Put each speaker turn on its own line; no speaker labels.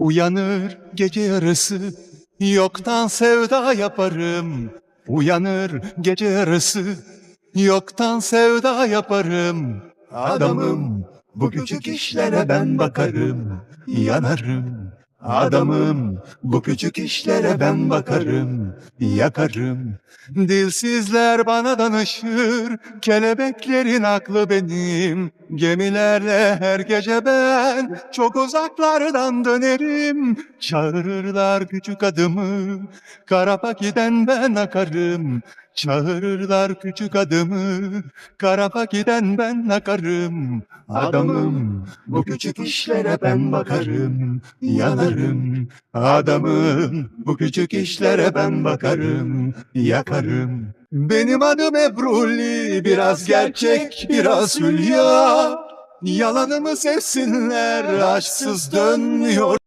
Uyanır gece yarısı Yoktan sevda yaparım. Uyanır gece yarısı Yoktan sevda yaparım. Adamım bu küçük işlere ben bakarım. Yanarım. Adamım bu küçük işlere ben bakarım. Yakarım. Dilsizler bana danışır Kelebeklerin aklı benim Gemilerle her gece ben Çok uzaklardan dönerim. Çağırırlar küçük adımı Karapa giden ben akarım. Çağırırlar küçük adımı Karapa giden ben akarım. Adamım bu küçük işlere ben bakarım. Yanarım. Adamım bu küçük işlere ben bakarım. Yakarım Benim adım Ebruli Biraz gerçek biraz hülya. Yalanımı sevsinler Aşksız dönmüyor